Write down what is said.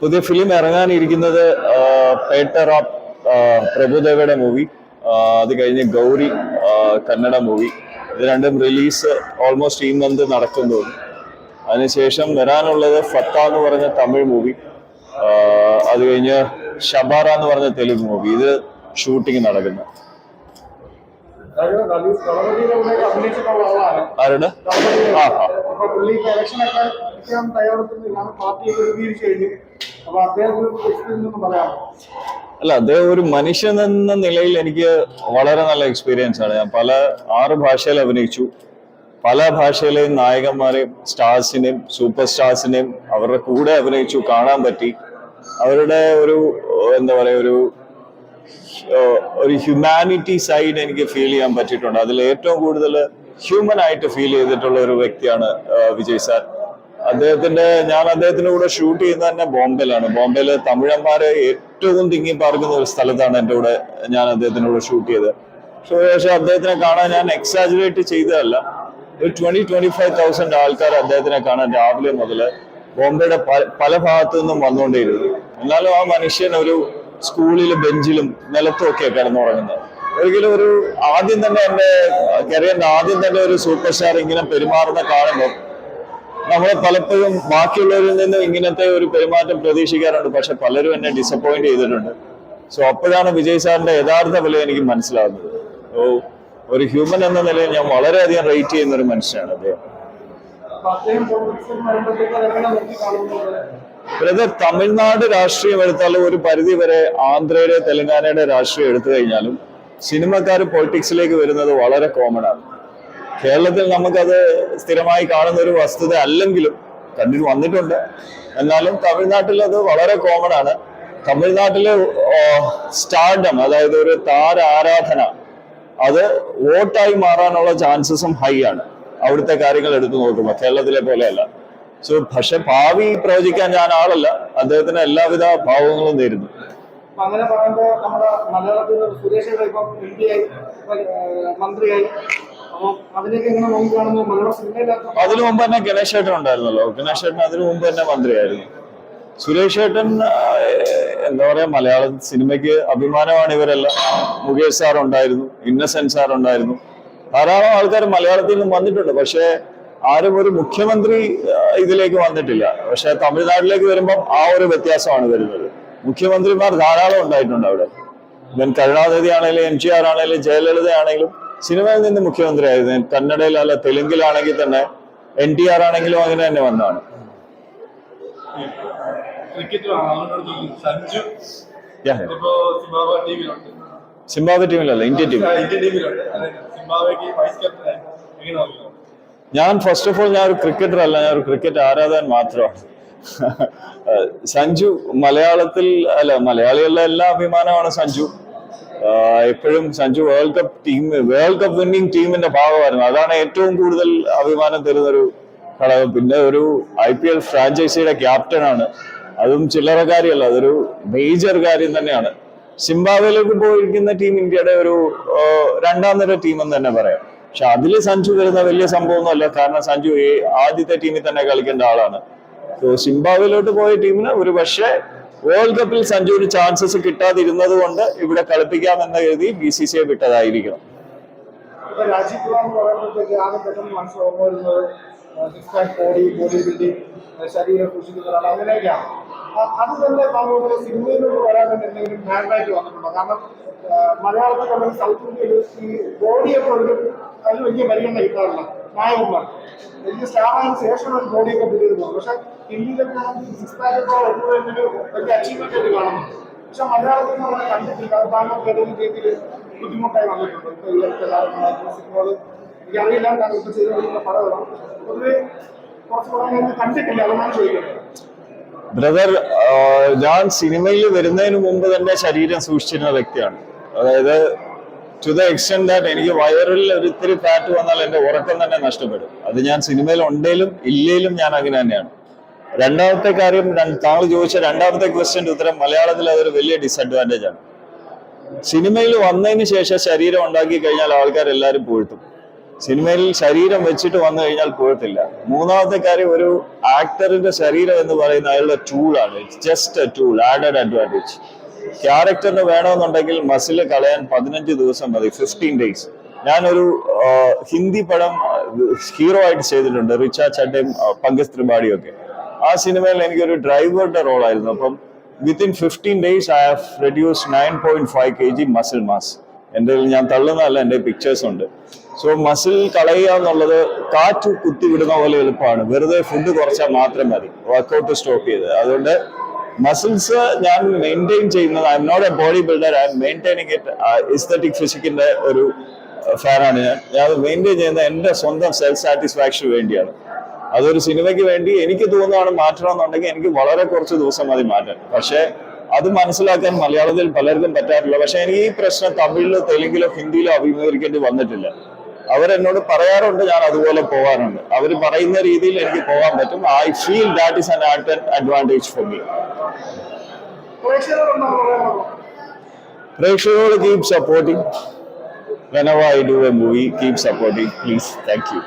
പുതിയ ഫിലിം ഇറങ്ങാനിരിക്കുന്നത് പേട്ടർ ഓഫ് പ്രഭുദേവയുടെ മൂവി അത് കഴിഞ്ഞ് ഗൗരി കന്നഡ മൂവി ഇത് രണ്ടും റിലീസ് ഓൾമോസ്റ്റ് ഈ മന്ത് നടക്കും തോന്നും അതിനുശേഷം വരാനുള്ളത് ഫത്ത എന്ന് പറഞ്ഞ തമിഴ് മൂവി അത് കഴിഞ്ഞ് ഷബാറ എന്ന് പറഞ്ഞ തെലുങ്ക് മൂവി ഇത് ഷൂട്ടിംഗ് നടക്കുന്നു. ആരുടെ? ആ ആ അപ്പൊ പാർട്ടിയെ രൂപീകരിച്ചു കഴിഞ്ഞു അപ്പൊ എക്സ്പീരിയൻസ് പറയാമോ? അല്ല അദ്ദേഹം ഒരു മനുഷ്യൻ എന്ന നിലയിൽ എനിക്ക് വളരെ നല്ല എക്സ്പീരിയൻസ് ആണ്. ഞാൻ പല ആറ് ഭാഷയിൽ അഭിനയിച്ചു. പല ഭാഷയിലെയും നായകന്മാരെയും സ്റ്റാർസിനെയും സൂപ്പർ സ്റ്റാർസിനെയും അവരുടെ കൂടെ അഭിനയിച്ചു കാണാൻ പറ്റി. അവരുടെ ഒരു എന്താ പറയുക ഒരു ഒരു ഹ്യൂമാനിറ്റി സൈഡ് എനിക്ക് ഫീൽ ചെയ്യാൻ പറ്റിയിട്ടുണ്ട്. അതിൽ ഏറ്റവും കൂടുതൽ ഹ്യൂമൻ ആയിട്ട് ഫീൽ ചെയ്തിട്ടുള്ള ഒരു വ്യക്തിയാണ് വിജയ് സാർ. അദ്ദേഹത്തിന്റെ ഞാൻ അദ്ദേഹത്തിന്റെ കൂടെ ഷൂട്ട് ചെയ്യുന്നത് തന്നെ ബോംബെയിലാണ്. ബോംബെയിൽ തമിഴന്മാരെ ഏറ്റവും തിങ്ങി പാർക്കുന്ന ഒരു സ്ഥലത്താണ് എന്റെ കൂടെ ഞാൻ അദ്ദേഹത്തിന്റെ കൂടെ ഷൂട്ട് ചെയ്തത്. പക്ഷേ അദ്ദേഹത്തിനെ കാണാൻ ഞാൻ എക്സാജുറേറ്റ് ചെയ്തതല്ല. ഒരു ട്വന്റി ട്വന്റി ഫൈവ് തൗസൻഡ് ആൾക്കാർ അദ്ദേഹത്തിനെ കാണാൻ രാവിലെ മുതൽ ബോംബെയുടെ പല പല ഭാഗത്തു നിന്നും വന്നുകൊണ്ടേയിരുന്നു. എന്നാലും ആ മനുഷ്യൻ ഒരു സ്കൂളിലും ബെഞ്ചിലും നിലത്തും ഒക്കെ കിടന്നുറങ്ങുന്നത്. ഒരിക്കലും ഒരു ആദ്യം തന്നെ എന്റെ കരിയറിന്റെ ആദ്യം തന്നെ ഒരു സൂപ്പർ സ്റ്റാർ ഇങ്ങനെ പെരുമാറുന്ന കാണുമ്പോൾ നമ്മൾ പലപ്പോഴും ബാക്കിയുള്ളവരിൽ നിന്നും ഇങ്ങനത്തെ ഒരു പെരുമാറ്റം പ്രതീക്ഷിക്കാറുണ്ട്. പക്ഷെ പലരും എന്നെ ഡിസപ്പോയിന്റ് ചെയ്തിട്ടുണ്ട്. സോ അപ്പോഴാണ് വിജയ് സാറിന്റെ യഥാർത്ഥ വില എനിക്ക് മനസ്സിലാകുന്നത്. ഓ ഒരു ഹ്യൂമൻ എന്ന നിലയിൽ ഞാൻ വളരെയധികം റേറ്റ് ചെയ്യുന്ന ഒരു മനുഷ്യനാണ് അദ്ദേഹം. ബ്രദർ തമിഴ്നാട് രാഷ്ട്രീയം എടുത്താലും ഒരു പരിധി വരെ ആന്ധ്രയുടെ തെലങ്കാനയുടെ രാഷ്ട്രീയം എടുത്തു കഴിഞ്ഞാലും സിനിമക്കാർ പൊളിറ്റിക്സിലേക്ക് വരുന്നത് വളരെ കോമൺ ആണ്. കേരളത്തിൽ നമുക്കത് സ്ഥിരമായി കാണുന്ന ഒരു വസ്തുത അല്ലെങ്കിലും കണ്ടിട്ട് വന്നിട്ടുണ്ട്. എന്നാലും തമിഴ്നാട്ടിൽ അത് വളരെ കോമൺ ആണ്. തമിഴ്നാട്ടിലെ സ്റ്റാർഡം അതായത് ഒരു താര ആരാധന അത് വോട്ടായി മാറാനുള്ള ചാൻസസും ഹൈ ആണ്. അവിടുത്തെ കാര്യങ്ങൾ എടുത്തു നോക്കുമ്പോൾ കേരളത്തിലെ പോലെയല്ല. സോ പക്ഷെ ഭാവി പ്രവചിക്കാൻ ഞാൻ ആളല്ല. അദ്ദേഹത്തിന് എല്ലാവിധ ഭാവങ്ങളും നേരുന്നു. അങ്ങനെ പറയുമ്പോ നമ്മുടെ മലയാളത്തിൽ സുരേഷ് ഇപ്പം എം പി ആയി മന്ത്രിയായി. അതിനു മുമ്പ് തന്നെ ഗണേശ് ഏട്ടൻ ഉണ്ടായിരുന്നല്ലോ. ഗണേശ് ഏട്ടൻ അതിനു മുമ്പ് തന്നെ മന്ത്രിയായിരുന്നു. സുരേഷ് ഏട്ടൻ എന്താ പറയാ മലയാള സിനിമയ്ക്ക് അഭിമാനമാണ് ഇവരെല്ലാം. മുകേഷ് സാർ ഉണ്ടായിരുന്നു ഇന്നസെന്റ് സാർ ഉണ്ടായിരുന്നു. ധാരാളം ആൾക്കാർ മലയാളത്തിൽ നിന്നും വന്നിട്ടുണ്ട്. പക്ഷേ ആരും ഒരു മുഖ്യമന്ത്രി ഇതിലേക്ക് വന്നിട്ടില്ല. പക്ഷെ തമിഴ്നാട്ടിലേക്ക് വരുമ്പം ആ ഒരു വ്യത്യാസമാണ് വരുന്നത്. മുഖ്യമന്ത്രിമാർ ധാരാളം ഉണ്ടായിട്ടുണ്ട് അവിടെ. ഇവൻ കരുണാനിധി ആണെങ്കിലും എം ജി ആർ ആണെങ്കിലും ജയലളിത ആണെങ്കിലും സിനിമയിൽ നിന്ന് മുഖ്യമന്ത്രിയായിരുന്നു കന്നഡയിൽ അല്ല തെലുങ്കിലാണെങ്കിൽ തന്നെ എൻ ടി ആർ ആണെങ്കിലും അങ്ങനെ തന്നെ വന്നതാണ്. സിംബാബ്വെ ടീമിലല്ല ഇന്ത്യൻ ടീം ഞാൻ ഫസ്റ്റ് ഓഫ് ഓൾ ഞാൻ ഒരു ക്രിക്കറ്റർ അല്ല ഞാൻ ഒരു ക്രിക്കറ്റ് ആരാധകൻ മാത്രമാണ്. സഞ്ജു മലയാളത്തിൽ അല്ല മലയാളികളുടെ എല്ലാ അഭിമാനമാണ് സഞ്ജു. എപ്പോഴും Sanju world cup team world cup winning ടീമിന്റെ ഭാഗമായിരുന്നു. അതാണ് ഏറ്റവും കൂടുതൽ അഭിമാനം തരുന്നൊരു ഘടകം. പിന്നെ ഒരു ഐ പി എൽ ഫ്രാഞ്ചൈസിയുടെ ക്യാപ്റ്റനാണ് അതും ചില്ലറ കാര്യമല്ല അതൊരു മേജർ കാര്യം തന്നെയാണ്. സിംബാബ്വേയിലേക്ക് പോയിരിക്കുന്ന ടീം ഇന്ത്യയുടെ ഒരു രണ്ടാം നിര ടീം എന്ന് തന്നെ പറയാം. പക്ഷെ അതിൽ സഞ്ജു വരുന്ന വലിയ സംഭവമൊന്നുമല്ല. കാരണം സഞ്ജു ആദ്യത്തെ ടീമിൽ തന്നെ കളിക്കേണ്ട ആളാണ്. സോ പോയ ടീമിന് ഒരു പക്ഷേ വേൾഡ് കപ്പിൽ സഞ്ജുവിന് ചാൻസസ് കിട്ടാതിരുന്നത് കൊണ്ട് ഇവിടെ കളിപ്പിക്കാമെന്ന് കരുതി ബി സി സി ഐ വിട്ടതായിരിക്കണം. വരാൻ കാരണം മലയാളത്തിൽ സൗത്ത് പരിഗണന നായകന്മാർ വലിയ സ്റ്റാറായതിനു ശേഷം ഒരു ബോഡിയൊക്കെ ബിൽഡ് പക്ഷെ ഹിന്ദിയിലൊക്കെ ആണെങ്കിൽ സിക്സ് പാക്ക് ഒക്കെ വരുന്നതിന് വലിയ അച്ചീവ്മെന്റ് ആയിട്ട് കാണുന്നു. പക്ഷെ മലയാളത്തിൽ നമ്മൾ കണ്ടിട്ടില്ല. അത് താങ്കൾക്ക് ഏതെങ്കിലും രീതിയിൽ ബുദ്ധിമുട്ടായി വന്നിട്ടുണ്ട്. എനിക്കറിയില്ല. താങ്കൾ ഇപ്പൊ ചെയ്തുകൊണ്ടിരിക്കുന്ന പടമാണ് പൊതുവെ കുറച്ച് പടങ്ങൾ കണ്ടിട്ടില്ല. അതാണ് ചോദിക്കുന്നത്. ബ്രദർ ഞാൻ സിനിമയിൽ വരുന്നതിന് മുമ്പ് തന്നെ ശരീരം സൂക്ഷിച്ചിരുന്ന വ്യക്തിയാണ്. അതായത് ടു ദ എക്സ്റ്റെൻഡ് ദാറ്റ് എനിക്ക് വയറിൽ ഒരിത്തിരി ഫാറ്റ് വന്നാൽ എന്റെ ഉറക്കം തന്നെ നഷ്ടപ്പെടും. അത് ഞാൻ സിനിമയിൽ ഉണ്ടെങ്കിലും ഇല്ലെങ്കിലും ഞാൻ അങ്ങനെ തന്നെയാണ്. രണ്ടാമത്തെ കാര്യം താങ്കൾ ചോദിച്ച രണ്ടാമത്തെ ക്വസ്റ്റ്യന്റെ ഉത്തരം മലയാളത്തിൽ അതൊരു വലിയ ഡിസഡ്വാന്റേജ് ആണ്. സിനിമയിൽ വന്നതിന് ശേഷം ശരീരം ഉണ്ടാക്കി കഴിഞ്ഞാൽ ആൾക്കാർ എല്ലാവരും പൂഴ്ത്തും. സിനിമയിൽ ശരീരം വെച്ചിട്ട് വന്നു കഴിഞ്ഞാൽ പോഴത്തില്ല. മൂന്നാമത്തെ കാര്യം ഒരു ആക്ടറിന്റെ ശരീരം എന്ന് പറയുന്ന അയാളുടെ ടൂളാണ് it's just a tool added advantage ക്യാരക്ടറിന് വേണമെന്നുണ്ടെങ്കിൽ മസിൽ കളയാൻ പതിനഞ്ച് ദിവസം മതി ഫിഫ്റ്റീൻ ഡേയ്സ് ഞാനൊരു ഹിന്ദി പടം ഹീറോ ആയിട്ട് ചെയ്തിട്ടുണ്ട് റിച്ച ചട്ടയും പങ്കജ് ത്രിപാഠിയും ഒക്കെ. ആ സിനിമയിൽ എനിക്കൊരു ഡ്രൈവറുടെ റോളായിരുന്നു. അപ്പം within fifteen days I have reduce nine point five K G muscle mass എന്റെ ഞാൻ തള്ളുന്നതല്ല എന്റെ പിക്ചേഴ്സ് ഉണ്ട്. സോ മസിൽ കളയുക എന്നുള്ളത് കാറ്റ് കുത്തി വിടുന്ന പോലെ എളുപ്പമാണ്. വെറുതെ ഫുഡ് കുറച്ചാൽ മാത്രം മതി. വർക്കൗട്ട് സ്റ്റോപ്പ് ചെയ്ത്. അതുകൊണ്ട് മസിൽസ് ഞാൻ മെയിന്റെയിൻ ചെയ്യുന്നത് I'm not a body builder I'm maintaining it aesthetic ഫിസിക്കിന്റെ ഒരു ഫാനാണ് ഞാൻ. ഞാൻ അത് മെയിന്റെയിൻ ചെയ്യുന്നത് എന്റെ സ്വന്തം സെൽഫ് സാറ്റിസ്ഫാക്ഷന് വേണ്ടിയാണ്. അതൊരു സിനിമയ്ക്ക് വേണ്ടി എനിക്ക് തോന്നുകയാണ് മാറ്റണം എന്നുണ്ടെങ്കിൽ എനിക്ക് വളരെ കുറച്ച് ദിവസം മതി മാറ്റാൻ. പക്ഷേ അത് മനസ്സിലാക്കാൻ മലയാളത്തിൽ പലർക്കും പറ്റാറില്ല. പക്ഷെ എനിക്ക് ഈ പ്രശ്നം തമിഴിലോ തെലുങ്കിലോ ഹിന്ദിയിലോ അഭിമുഖീകരിക്കേണ്ടി വന്നിട്ടില്ല. അവരെന്നോട് പറയാറുണ്ട് ഞാൻ അതുപോലെ പോകാറുണ്ട്. അവർ പറയുന്ന രീതിയിൽ എനിക്ക് പോകാൻ പറ്റും. I feel that is an advantage for me പ്രേക്ഷകരോട് keep supporting whenever I do a movie keep supporting please thank you.